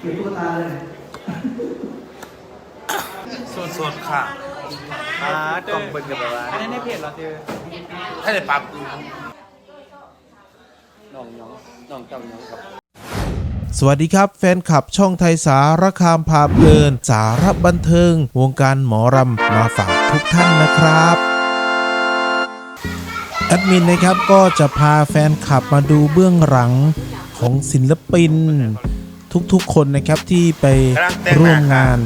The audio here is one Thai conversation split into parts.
เก็บตุ๊กตาเลยสดๆค่ะอ่ากล่องเปิดกับแบบว่าอันนี้ในเพจเราเจอให้ได้ปรับน้องน้องน้องเจ้าน้องครับ สวัสดีครับ แฟนคลับช่องไทยสารคามพาเพลิน สารบันเทิง วงการหมอรำมาฝากทุกท่านนะครับ แอดมินนะครับก็จะพาแฟนคลับมาดูเบื้องหลังของศิลปิน ทุกๆ คนนะครับที่ไปร่วมงาน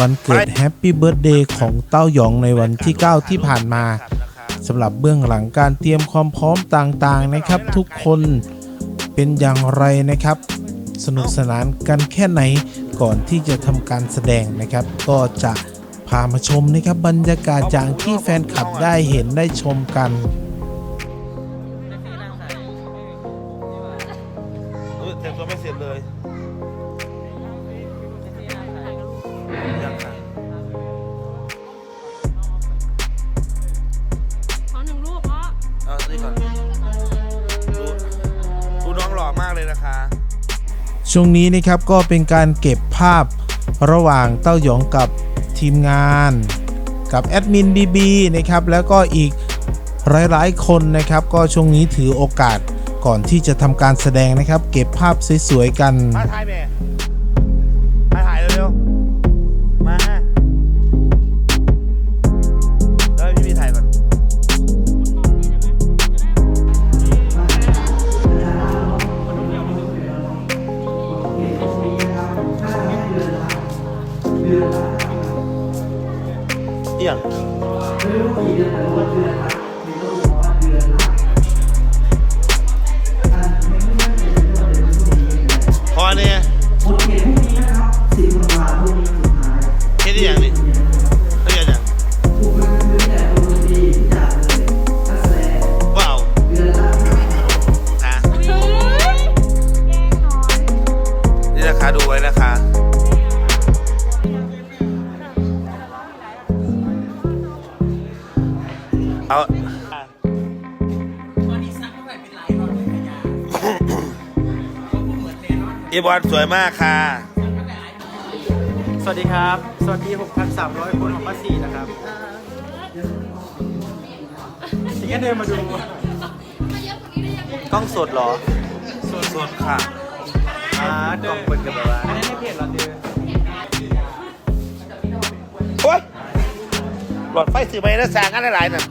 วันเกิดแฮปปี้เบิร์ a เดย์ของเต้าหยองในวันที่ 9 ที่ผ่านมาสำหรับเบื้องหลังการเตรียมความพร้อมต่างๆนะครับ ทุกคนเป็นอย่างไรนะครับ สนุกสนานกันแค่ไหนก่อนที่จะทำการแสดงนะครับ ก็จะพามาชมนะครับบรรยากาศอย่างที่แฟนคลับได้เห็นได้ชมกัน นะคะ ช่วงนี้นะครับก็เป็นการเก็บภาพระหว่างเต้าหยองกับทีมงาน กับแอดมินบีบีนะครับแล้วก็อีกหลายๆ คนนะครับก็ช่วงนี้ถือโอกาสก่อนที่จะทำการแสดงนะครับ เก็บภาพสวยๆกัน มาถ่ายแม่ เอี่ยง เอาอีบอลสวยมากค่ะ สวัสดีครับ สวัสดี 6,300 คนของป้าสีนะครับทีนี้เดินมาดู กล้องสดเหรอ สดๆค่ะอ่ากล่องเปิดกับแบบว่าอันนี้ในเพจเราเจอโอ้ยหลอดไฟสื่อไปแล้วสร้างกันหลายๆน่ะ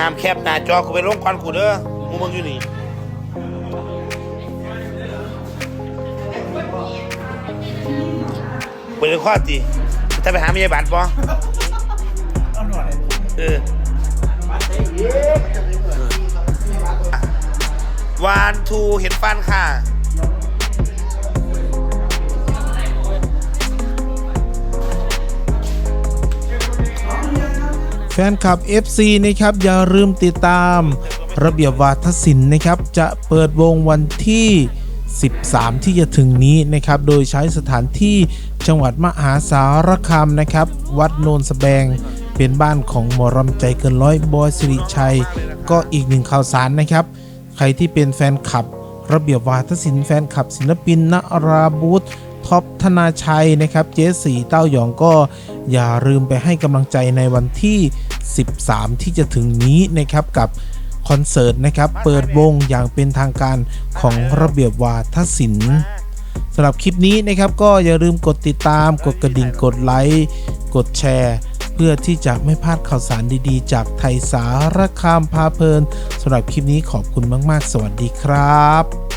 ห้ามแคบหน้าจอกูไปลงควันกูเด้อมูมึงอยู่นี่เปิดข้อจีถ้าไปหาเมียบัตรปะเออวานทูเห็นฟันค่ะ ฟนคลับ FC นะครับอย่าลืมติดตาม ระเบียบวาทศิลป์นะครับ จะเปิดวงวันที่ 13 ที่จะถึงนี้นะครับ โดยใช้สถานที่จังหวัดมหาสารคามนะครับ วัดโนนสแบงเป็นบ้านของหมอรำใจเกินร้อยบอยสิริชัย ก็อีกหนึ่งข่าวสารนะครับ ใครที่เป็นแฟนคลับ ระเบียบวาทศิลป์แฟนคลับศิลปินนราบูธ ท็อปธนาชัยนะครับเจสีเต้าหยองก็อย่าลืมไปให้กำลังใจในวันที่ 13 ที่จะถึงนี้นะครับกับคอนเสิร์ตนะครับเปิดวงอย่างเป็นทางการของระเบียบวาทศิลป์สำหรับคลิปนี้นะครับก็อย่าลืมกดติดตาม กดกระดิ่งกดไลค์กดแชร์ เพื่อที่จะไม่พลาดข่าวสารดีๆ จากไทยสารคามพาเพลินสำหรับคลิปนี้ขอบคุณมาก ๆ สวัสดีครับ